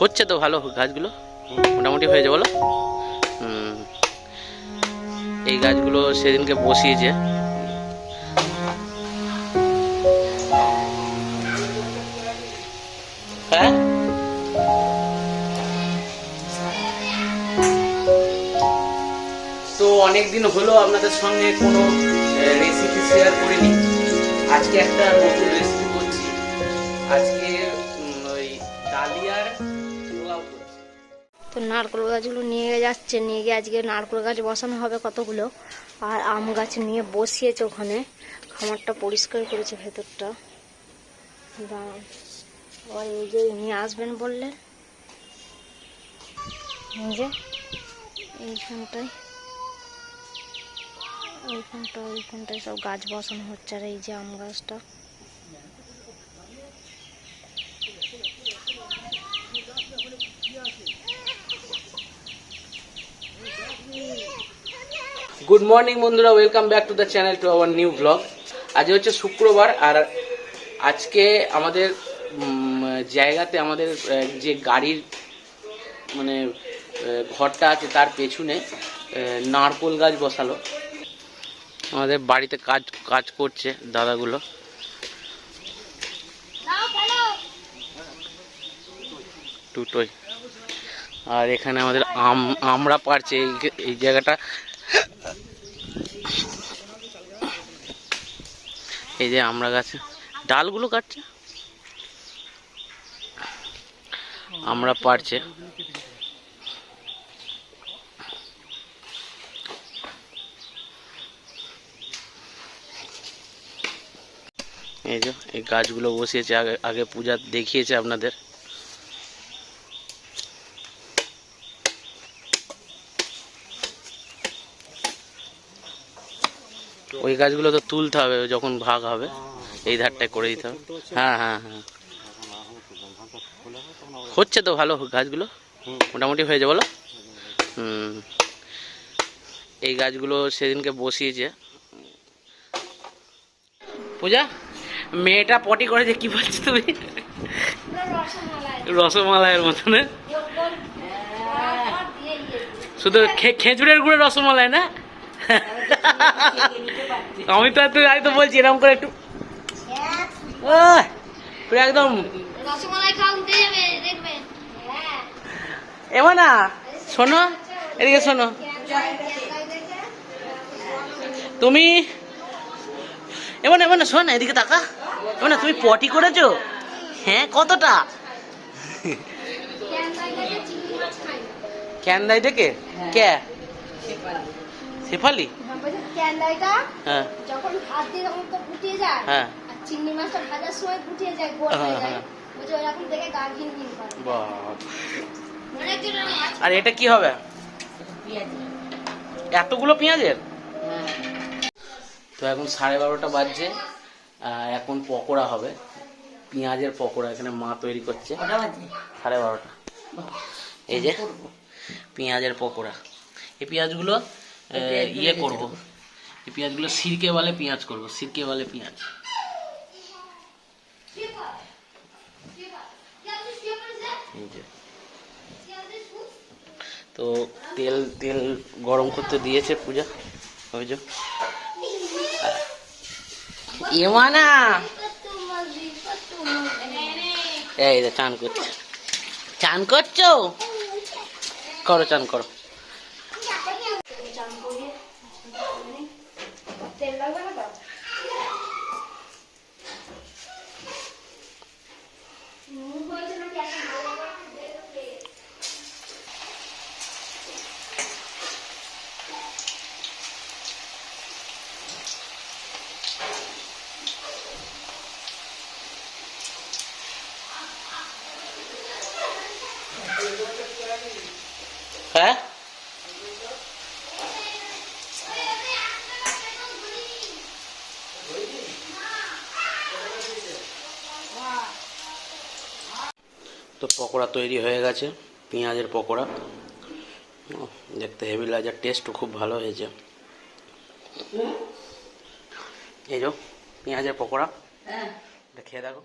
হচ্ছে তো ভালো গাছগুলো, মোটামুটি হয়েছে বলো? এই গাছগুলো সেদিনকে বসিয়েছে। হ্যাঁ? তো অনেক দিন হলো আপনাদের সঙ্গে কোনো রেসিপি শেয়ার করিনি। আজকে একটা নতুন রেসিপি তো নারকেল গাছগুলো নিয়ে যাচ্ছে, নিয়ে গিয়ে আজকে নারকেল গাছ বসানো হবে কতগুলো। আর আম গাছ নিয়ে বসিয়েছে ওখানে। খামারটা পরিষ্কার করেছে ভেতরটা। দাঁড়ান। যে নিয়ে আসবেন বললেন। যে, এইখানটায়। ওইখানটা ওইখানটায় সব গাছ বসানো হচ্ছে। আর এই যে আম গাছটা। গুড মর্নিং বন্ধুরা। Welcome back to the channel to our new blog আজ হচ্ছে শুক্রবার, আর আজকে আমাদের জায়গাতে আমাদের যে গাড়ির মানে ঘরটা আছে তার পেছনে নারকোল গাছ বসালো। আমাদের বাড়িতে কাজ কাজ করছে দাদাগুলো। দুটোই। আর এখানে আমাদের আম, আমরা পারছে এই জায়গাটা এই যে আমরা গাছে ডালগুলো কাটছে। আমরা পারছে। এই যে এই গাছগুলো বসিয়েছে, আগে আগে পূজা দেখিয়েছে আপনাদের। ওই গাছগুলো তো তুলতে হবে, যখন ভাগ হবে, এই ধারটায় করে দিতে হবে। হ্যাঁ হ্যাঁ হ্যাঁ। হচ্ছে তো ভালো গাছগুলো, মোটামুটি হয়েছে বলো? হুম। এই গাছগুলো সেদিনকে বসিয়েছে। পূজা, মেয়েটা পটি করেছে, কি বলছো তুমি? রসমালাইয়ের মতন হ্যাঁ? শুধু খেজুরের গুঁড়ো রসমালাই না? আমি তো একটু আমি তো বলছি এরকম করে একটু পুরো একদম রসমালাই খাওয়া উঠে যাবে দেখবেন এমন না শোনো এদিকে শোনো। তুমি এমন এমন না শোন এদিকে তাকা। এমন না তুমি পটি করেছ? হ্যাঁ কতটা? ক্যান্দাই থেকে কে? শেফালি। হ্যাঁ। যখন ভাত দিয়ে তখন তো ফুটিয়ে যায় হ্যাঁ। আর চিংড়ি মাছটা ভাজার সময় ফুটিয়ে যায় গোল হয়ে যায়। হ্যাঁ, ওরকম দেখে গা ঘিন ঘিন করে। বাহ। অনেকজনের মাছ আর এটা কি হবে? এতগুলো পেঁয়াজের? তো এখন সাড়ে বারোটা বাজছে এখন পকোড়া হবে। পেঁয়াজের পকোড়া এখানে মা তৈরি করছে। সাড়ে বারোটা। এই যে পেঁয়াজের পকোড়া। এই পেঁয়াজগুলো ইয়ে করব। এই পেঁয়াজগুলো সিরকে বলে পেঁয়াজ করব, সিরকে বলে পেঁয়াজ। তো তেল তেল গরম করতে দিয়েছে পূজা ওই যে ইমানা! এই চান করছে। চান করছ? করো, চান করো তেল লাগবে না তো হ্যাঁ? তো পকোড়া তৈরি হয়ে গেছে পেঁয়াজের পকোড়া। দেখতে হেভি লাজার টেস্টও খুব ভালো হয়েছে। এই যো পেঁয়াজের পকোড়া। এটা খেয়ে দেখো।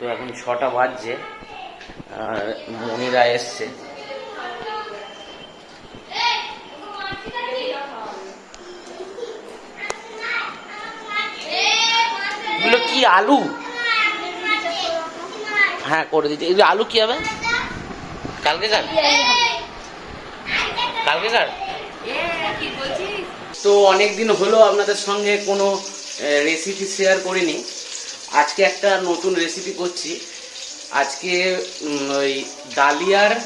তো এখন ছটা বাজছে, আর মনিরা এসছে। কি আলু? হ্যাঁ করে দিচ্ছি এগুলো আলু কি হবে? কালকে কার? কালকে কার? তো অনেক দিন হলো আপনাদের সঙ্গে কোনো রেসিপি শেয়ার করিনি। আজকে একটা নতুন রেসিপি করছি। আজকে ওই ডালিয়ার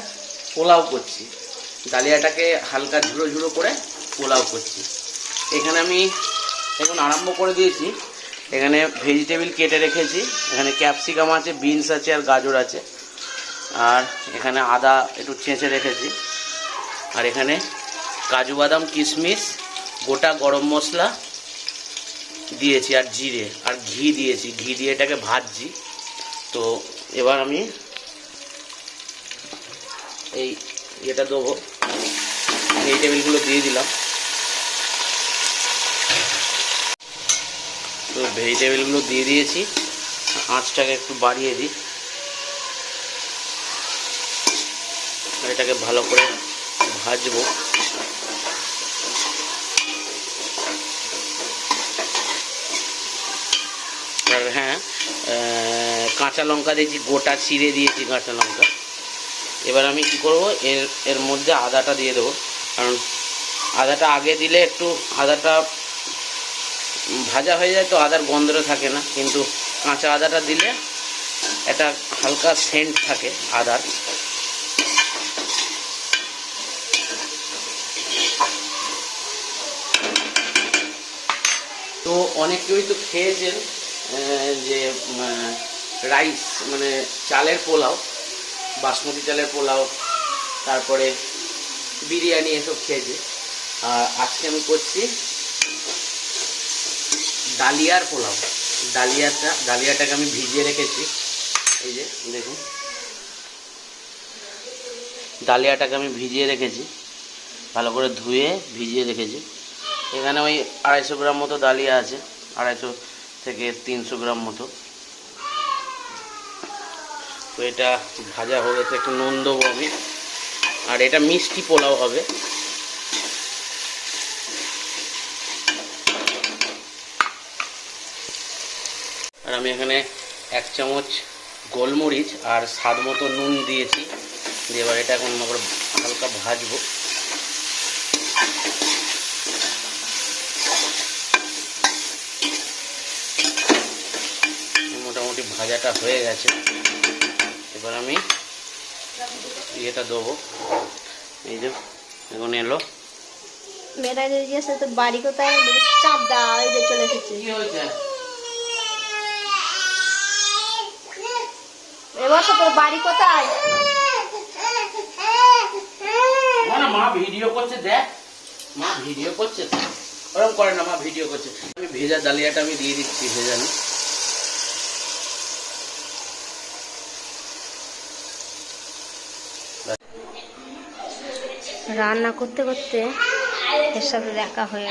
পোলাও করছি। ডালিয়াটাকে হালকা ঝুড়ো ঝুড়ো করে পোলাও করছি। এখানে আমি এখন আরম্ভ করে দিয়েছি। এখানে ভেজিটেবিল কেটে রেখেছি। এখানে ক্যাপসিকাম আছে বিনস আছে আর গাজর আছে। আর এখানে আদা একটু ছেঁচে রেখেছি। আর এখানে কাজু বাদাম, কিশমিশ, গোটা গরম মশলা দিয়েছি আর জিরে, আর ঘি দিয়েছি। ঘি দিয়ে এটাকে ভাজছি। তো এবার আমি এই ইয়েটা দেবো। ভেজিটেবিলগুলো দিয়ে দিলাম। তো ভেজিটেবিলগুলো দিয়ে দিয়েছি। আঁচটাকে একটু বাড়িয়ে দিই। এটাকে ভালো করে ভাজবো আর হ্যাঁ আহ, কাঁচা লঙ্কা দিয়েছি গোটা চিড়ে দিয়েছি কাঁচা লঙ্কা, এবার আমি কি করব, এর এর মধ্যে আদাটা দিয়ে দেবো। কারণ আদাটা আগে দিলে একটু আদাটা ভাজা হয়ে যায় তো আদার গন্ধটা থাকে না, কিন্তু কাঁচা আদাটা দিলে একটা হালকা সেন্ট থাকে আদার। তো অনেক কেউই তো খেয়েছেন যে রাইস মানে চালের পোলাও, বাসমতি চালের পোলাও, তারপরে বিরিয়ানি এসব খেয়েছি। আর আজকে আমি করছি ডালিয়ার পোলাও। ডালিয়াটা, ডালিয়াটাকে আমি ভিজিয়ে রেখেছি। এই যে, দেখুন। ডালিয়াটাকে আমি ভিজিয়ে রেখেছি। ভালো করে ধুয়ে ভিজিয়ে রেখেছি। এখানে ওই আড়াইশো গ্রাম মতো ডালিয়া আছে। আড়াইশো থেকে তিনশো গ্রাম মতো। তো এটা ভাজা হয়ে গেছে, একটু নুন দেবো আমি। আর এটা মিষ্টি পোলাও হবে। আর আমি এখানে এক চামচ গোলমরিচ আর স্বাদ মতো নুন দিয়েছি। দিয়ে এবার এটা এখন আবার হালকা ভাজবো। মোটামুটি ভাজাটা হয়ে গেছে। এবার আমি ইয়েটা দেবো। এই যে এখন এলো। মেয়েটা যদি তোর বাড়ি কোথায়? চাপ দা এই যে চলে এসেছি। কি হয়েছে? এবার তোর বাড়ি কোথায়? না না মা ভিডিও করছে দেখ। মা ভিডিও করছে। ওরকম করে না মা ভিডিও করছে। আমি ভেজা ডালিয়াটা আমি দিয়ে দিচ্ছি ভেজানো রান্না করতে করতে এর সাথে দেখা হয়ে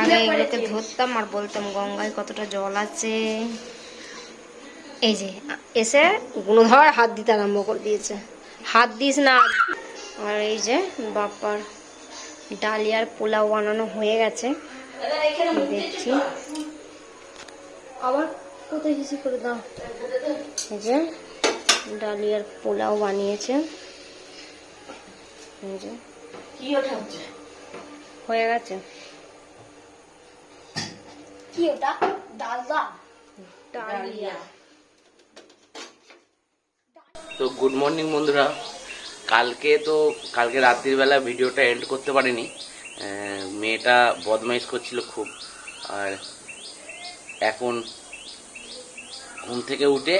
আগে এগুলোকে ধরতাম আর বলতাম গঙ্গায় কতটা জল আছে? এই যে এসে গুণধর হাত দিতে আরম্ভ করে দিয়েছে। হাত দিস না। আর এই যে বাপ্পার ডালিয়ার পোলাও বানানো হয়ে গেছে। দেখছি। আবার কোথায় কিছু করে দাও। এই যে ডালিয়ার পোলাও বানিয়েছে। কি ওটা হচ্ছে? হয়ে গেছে। কি ওটা? ডালদা ডালিয়া। তো গুড মর্নিং বন্ধুরা। কালকে তো কালকে রাত্রির বেলা ভিডিওটা এন্ড করতে পারিনি। মেয়েটা বদমাইশ করছিল খুব। আর এখন ঘুম থেকে উঠে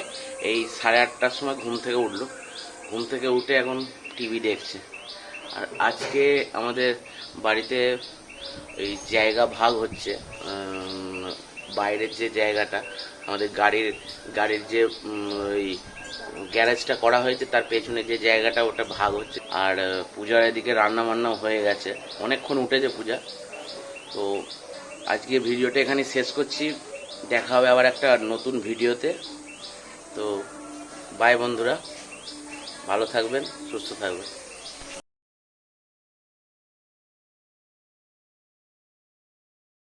এই সাড়ে আটটার সময় ঘুম থেকে উঠল। ঘুম থেকে উঠে এখন টিভি দেখছে। আর আজকে আমাদের বাড়িতে এই জায়গা ভাগ হচ্ছে বাইরের যে জায়গাটা, আমাদের গাড়ির গাড়ির যে ওই গ্যারেজটা করা হয়েছে, তার পেছনে যে জায়গাটা ওটা ভাগ হচ্ছে। আর পূজার এদিকে রান্না বান্নাও হয়ে গেছে। অনেকক্ষণ উঠেছে পূজা। তো আজকে ভিডিওটা এখানে শেষ করছি। দেখা হবে আবার একটা নতুন ভিডিওতে। তো বাই বন্ধুরা। ভালো থাকবেন, সুস্থ থাকবেন।